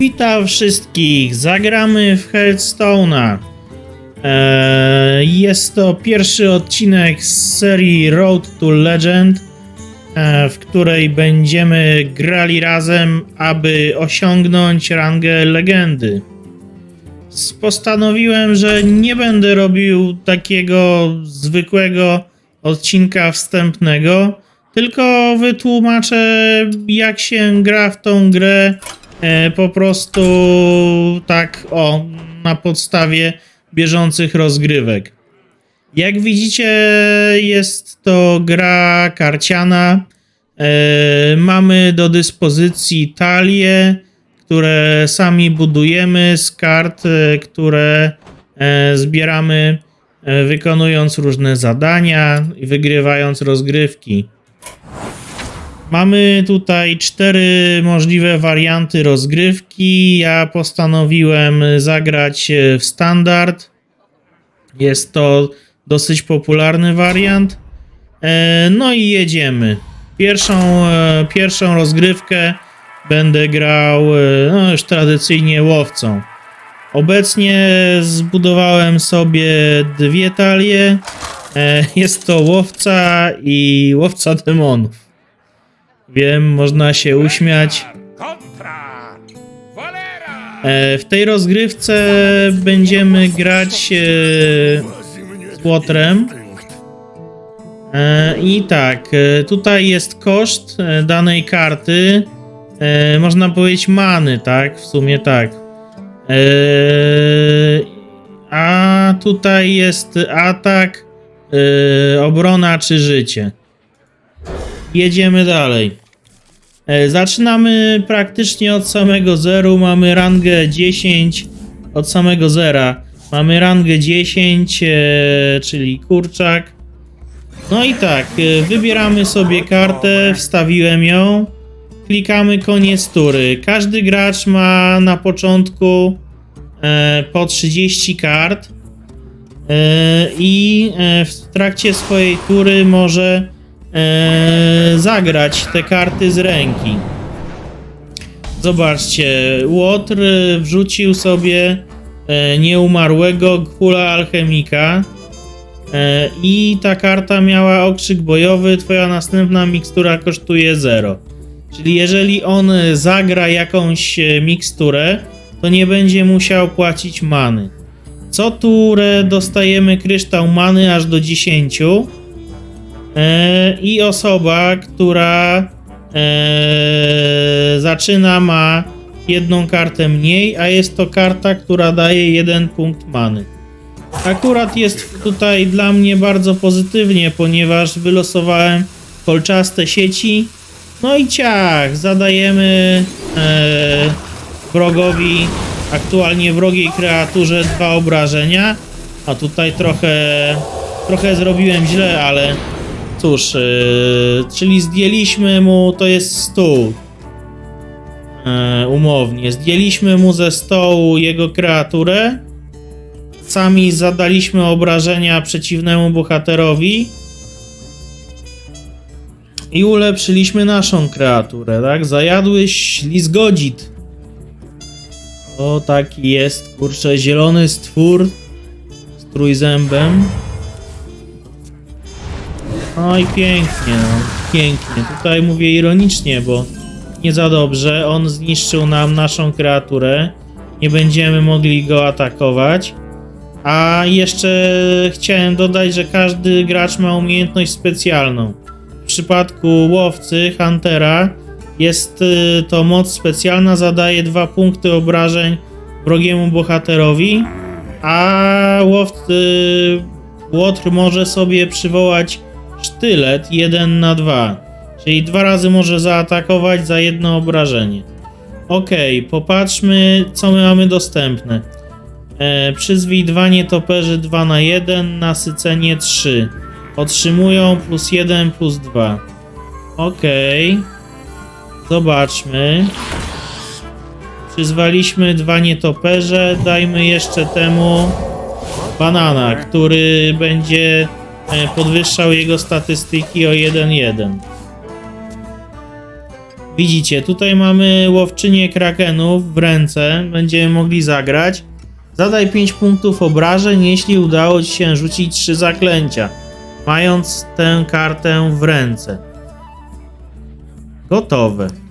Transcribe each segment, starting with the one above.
Witam wszystkich, zagramy w Hearthstone'a. Eee, jest to pierwszy odcinek z serii Road to Legend, e, w której będziemy grali razem, aby osiągnąć rangę legendy. Postanowiłem, że nie będę robił takiego zwykłego odcinka wstępnego, tylko wytłumaczę, jak się gra w tą grę po prostu tak o, na podstawie bieżących rozgrywek. Jak widzicie, jest to gra karciana. E, mamy do dyspozycji talie, które sami budujemy z kart, e, które e, zbieramy e, wykonując różne zadania i wygrywając rozgrywki. Mamy tutaj cztery możliwe warianty rozgrywki. Ja postanowiłem zagrać e, w standard. Jest to dosyć popularny wariant. E, No i jedziemy. Pierwszą, e, pierwszą rozgrywkę będę grał no już tradycyjnie łowcą. Obecnie zbudowałem sobie dwie talie. Jest to łowca i łowca demonów. Wiem, można się uśmiać. E, W tej rozgrywce będziemy grać e, z Łotrem. E, I tak, tutaj jest koszt danej karty. Można powiedzieć many, tak? W sumie tak. A tutaj jest atak, obrona czy życie. Jedziemy dalej. E, Zaczynamy praktycznie od samego zeru. Mamy rangę 10 od samego zera. Mamy rangę 10, e, czyli kurczak. No i tak, e, wybieramy sobie kartę, wstawiłem ją. Klikamy koniec tury. Każdy gracz ma na początku po 30 kart. I w trakcie swojej tury może e, zagrać te karty z ręki. Zobaczcie, Łotr wrzucił sobie e, nieumarłego Kula Alchemika e, i ta karta miała okrzyk bojowy, twoja następna mikstura kosztuje 0. Czyli jeżeli on zagra jakąś e, miksturę, to nie będzie musiał płacić many. Co turę dostajemy kryształ many aż do 10. E, I osoba, która e, zaczyna, ma jedną kartę mniej, a jest to karta, która daje jeden punkt many. Akurat jest tutaj dla mnie bardzo pozytywnie, ponieważ wylosowałem kolczaste sieci. No i ciach, zadajemy e, wrogowi, aktualnie wrogiej kreaturze dwa obrażenia. A tutaj trochę, trochę zrobiłem źle, ale cóż, e, czyli zdjęliśmy mu, to jest stół. E, umownie, zdjęliśmy mu ze stołu jego kreaturę. Sami zadaliśmy obrażenia przeciwnemu bohaterowi. I ulepszyliśmy naszą kreaturę, tak? Zajadłeś lizgodzit. O, taki jest, kurczę, zielony stwór z trójzębem. I pięknie, no, pięknie. Tutaj mówię ironicznie, bo nie za dobrze. On zniszczył nam naszą kreaturę. Nie będziemy mogli go atakować. A jeszcze chciałem dodać, że każdy gracz ma umiejętność specjalną. W przypadku łowcy, Huntera, jest y, to moc specjalna, zadaje dwa punkty obrażeń wrogiemu bohaterowi, a łowcy, łotr może sobie przywołać sztylet 1 na 2, czyli dwa razy może zaatakować za jedno obrażenie. Ok, popatrzmy, co my mamy dostępne. E, przyzwij dwa nietoperzy 2 na 1, nasycenie 3. Otrzymują plus 1, plus 2. Ok. Zobaczmy. Przyzwaliśmy dwa nietoperze. Dajmy jeszcze temu banana, który będzie podwyższał jego statystyki o 1-1. Widzicie, tutaj mamy łowczynię krakenów w ręce. Będziemy mogli zagrać. Zadaj 5 punktów obrażeń, jeśli udało ci się rzucić 3 zaklęcia, mając tę kartę w ręce. Gotowe.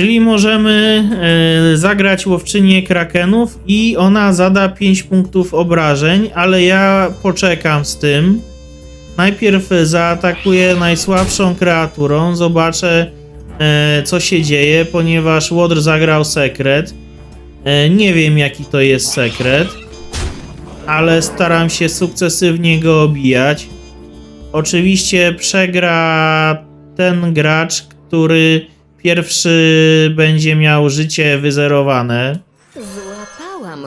Czyli możemy e, zagrać łowczynię krakenów i ona zada 5 punktów obrażeń, ale ja poczekam z tym. Najpierw zaatakuję najsłabszą kreaturą, zobaczę e, co się dzieje, ponieważ Łodr zagrał sekret. E, nie wiem jaki to jest sekret, ale staram się sukcesywnie go obijać. Oczywiście przegra ten gracz, który pierwszy będzie miał życie wyzerowane.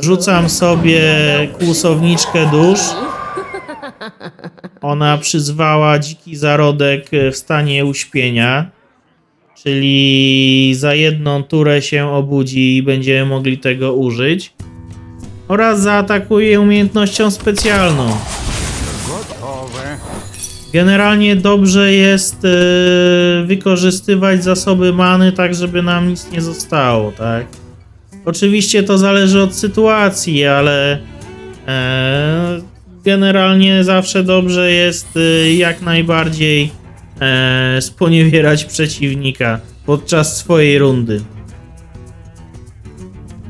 Rzucam sobie kłusowniczkę dusz. Ona przyzwała dziki zarodek w stanie uśpienia. Czyli za jedną turę się obudzi i będziemy mogli tego użyć. Oraz zaatakuje umiejętnością specjalną. Gotowe. Generalnie dobrze jest e, wykorzystywać zasoby many tak, żeby nam nic nie zostało, tak? Oczywiście to zależy od sytuacji, ale e, generalnie zawsze dobrze jest e, jak najbardziej e, sponiewierać przeciwnika podczas swojej rundy.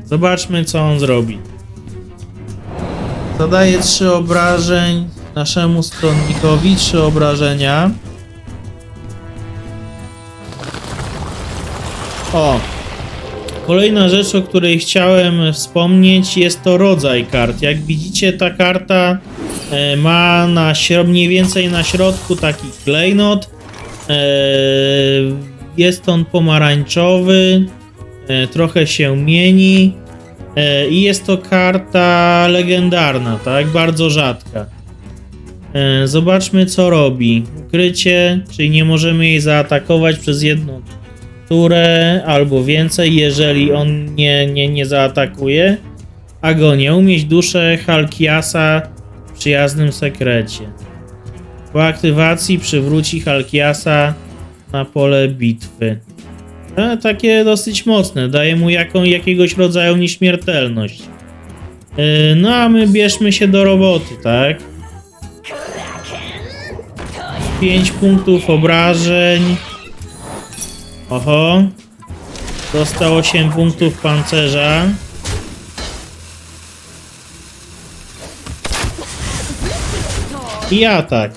Zobaczmy, co on zrobi. Zadaje 3 obrażeń naszemu stronnikowi, 3 obrażenia. O! Kolejna rzecz, o której chciałem wspomnieć, jest to rodzaj kart. Jak widzicie, ta karta e, ma na mniej więcej na środku taki klejnot. E, jest on pomarańczowy, e, trochę się mieni. I jest to karta legendarna, tak? Bardzo rzadka. E, Zobaczmy, co robi. Ukrycie, czyli nie możemy jej zaatakować przez jedną turę albo więcej, jeżeli on nie, nie, nie zaatakuje. Agonia. Umieść duszę Halkiasa w przyjaznym sekrecie. Po aktywacji przywróci Halkiasa na pole bitwy. E, takie dosyć mocne. Daje mu jaką, jakiegoś rodzaju nieśmiertelność. E, no a my bierzmy się do roboty, tak? 5 punktów obrażeń. Oho. Dostał 8 punktów pancerza. I atak.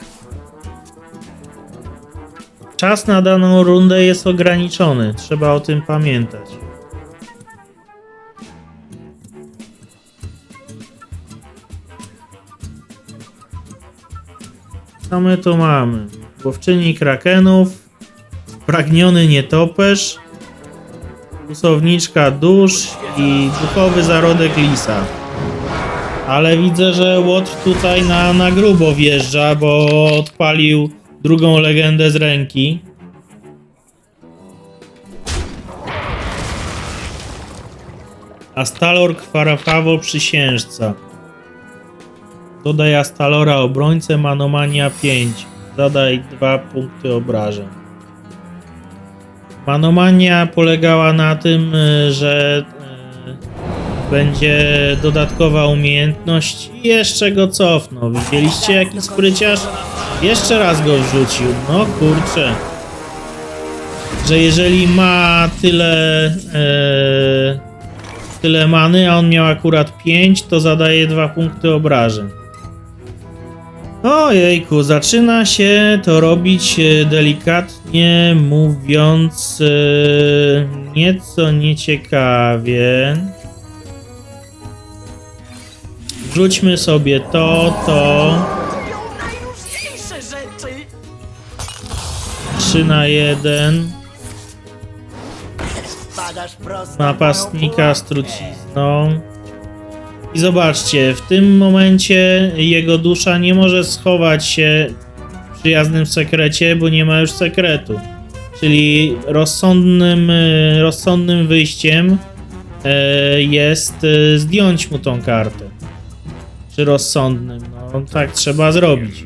Czas na daną rundę jest ograniczony, trzeba o tym pamiętać. Co my tu mamy? Łowczyni krakenów, pragniony nietoperz, kłusowniczka dusz i duchowy zarodek lisa. Ale widzę, że Łotr tutaj na, na grubo wjeżdża, bo odpalił drugą legendę z ręki. Astalor Kwarafawo Przysiężca. Dodaj Astalora obrońcę Manomania 5. Zadaj 2 punkty obrażeń. Manomania polegała na tym, y, że y, będzie dodatkowa umiejętność i jeszcze go cofnął. Widzieliście jaki spryciarz? Jeszcze raz go wrzucił. No kurczę. Że jeżeli ma tyle e, tyle many, a on miał akurat 5, to zadaje 2 punkty obrażeń. Ojejku, zaczyna się to robić e, delikatnie mówiąc e, nieco nieciekawie. Wrzućmy sobie to, to. Najróżniejsze rzeczy. 3 na 1. Padasz prosto. Napastnika z trucizną. I zobaczcie, w tym momencie jego dusza nie może schować się w przyjaznym sekrecie, bo nie ma już sekretu. Czyli rozsądnym, rozsądnym wyjściem e, jest e, zdjąć mu tą kartę. czy rozsądnym. No tak trzeba zrobić.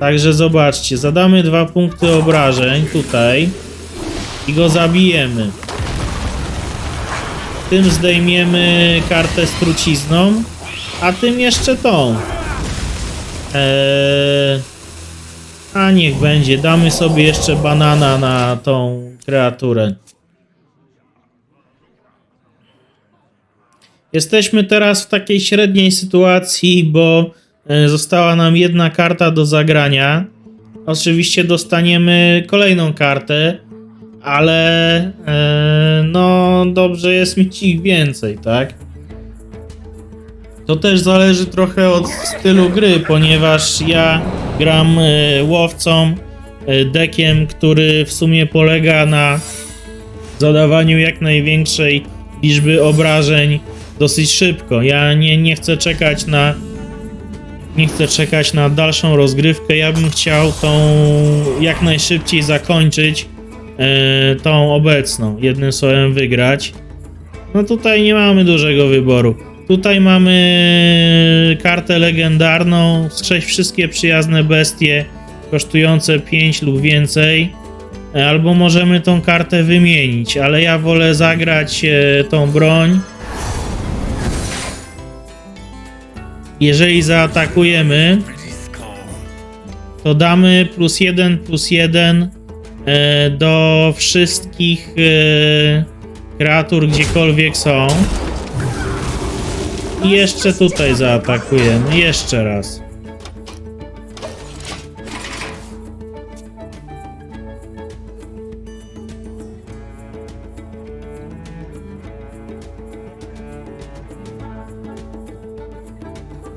Także zobaczcie, zadamy dwa punkty obrażeń tutaj i go zabijemy. Tym zdejmiemy kartę z trucizną, a tym jeszcze tą. Eee, a niech będzie, damy sobie jeszcze banana na tą kreaturę. Jesteśmy teraz w takiej średniej sytuacji, bo e, została nam jedna karta do zagrania. Oczywiście dostaniemy kolejną kartę, ale e, no dobrze jest mieć ich więcej, tak? To też zależy trochę od stylu gry, ponieważ ja gram e, łowcą, e, dekiem, który w sumie polega na zadawaniu jak największej liczby obrażeń dosyć szybko. Ja nie, nie chcę czekać na nie chcę czekać na dalszą rozgrywkę. Ja bym chciał tą jak najszybciej zakończyć tą obecną, jednym słowem wygrać. No tutaj nie mamy dużego wyboru. Tutaj mamy kartę legendarną, strzeć wszystkie przyjazne bestie kosztujące 5 lub więcej. E, Albo możemy tą kartę wymienić, ale ja wolę zagrać e, tą broń. Jeżeli zaatakujemy, to damy plus jeden plus jeden e, do wszystkich e, kreatur gdziekolwiek są. I jeszcze tutaj zaatakujemy. Jeszcze raz.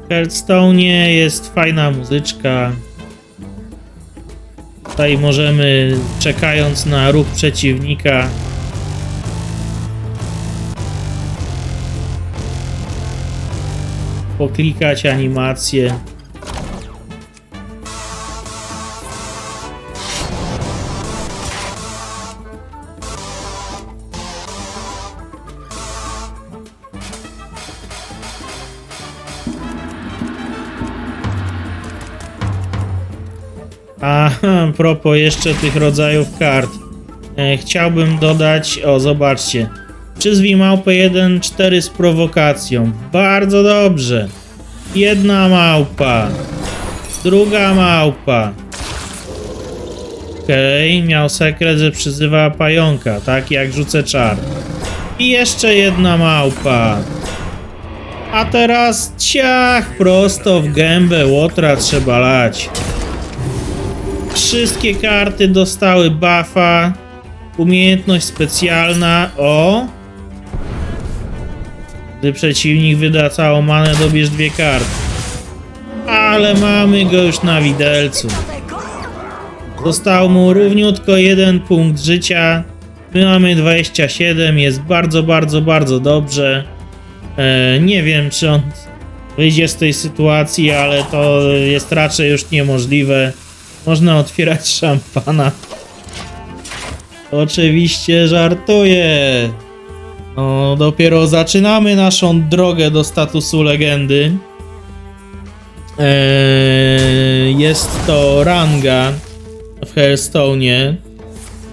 Hearthstone jest fajna muzyczka. Tutaj możemy, czekając na ruch przeciwnika, poklikać animację. A propos jeszcze tych rodzajów kart. E, chciałbym dodać, o zobaczcie. Przyzwij małpę 1-4 z prowokacją. Bardzo dobrze. Jedna małpa. Druga małpa. Okej, miał sekret, że przyzywa pająka, tak jak rzucę czar. I jeszcze jedna małpa. A teraz ciach, prosto w gębę łotra trzeba lać. Wszystkie karty dostały buffa. Umiejętność specjalna. O! Gdy przeciwnik wyda całą manę, dobierz dwie karty. Ale mamy go już na widelcu. Został mu równiutko jeden punkt życia. My mamy 27, jest bardzo, bardzo, bardzo dobrze. E, nie wiem, czy on wyjdzie z tej sytuacji, ale to jest raczej już niemożliwe. Można otwierać szampana. Oczywiście żartuję. No, dopiero zaczynamy naszą drogę do statusu legendy. Eee, jest to ranga w Hearthstone'ie.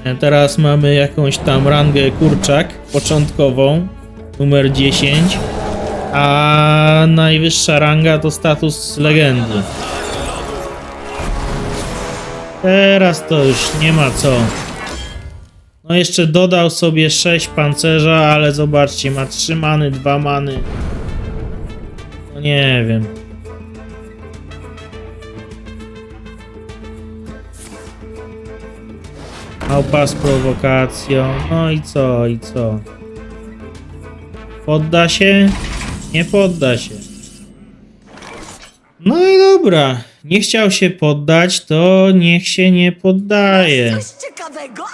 E, Teraz mamy jakąś tam rangę kurczak początkową, numer 10. A najwyższa ranga to status legendy. Teraz to już nie ma co. No jeszcze dodał sobie 6 pancerza, ale zobaczcie, ma 3 many, 2 many. No nie wiem. Małpa z prowokacją. No i co, i co? Podda się? Nie podda się. No i dobra. Nie chciał się poddać, to niech się nie poddaje. Coś ciekawego?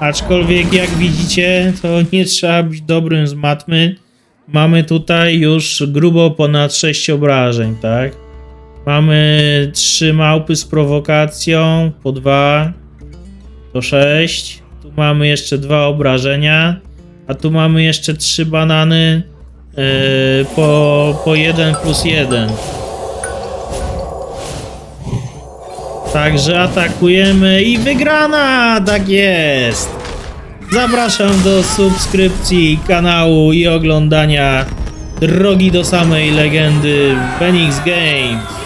Aczkolwiek jak widzicie, to nie trzeba być dobrym z matmy. Mamy tutaj już grubo ponad 6 obrażeń, tak? Mamy 3 małpy z prowokacją, po 2, to 6. Tu mamy jeszcze dwa obrażenia, a tu mamy jeszcze 3 banany, Yy, po, po 1 plus 1. Także atakujemy i wygrana! Tak jest! Zapraszam do subskrypcji kanału i oglądania drogi do samej legendy Phoenix Games.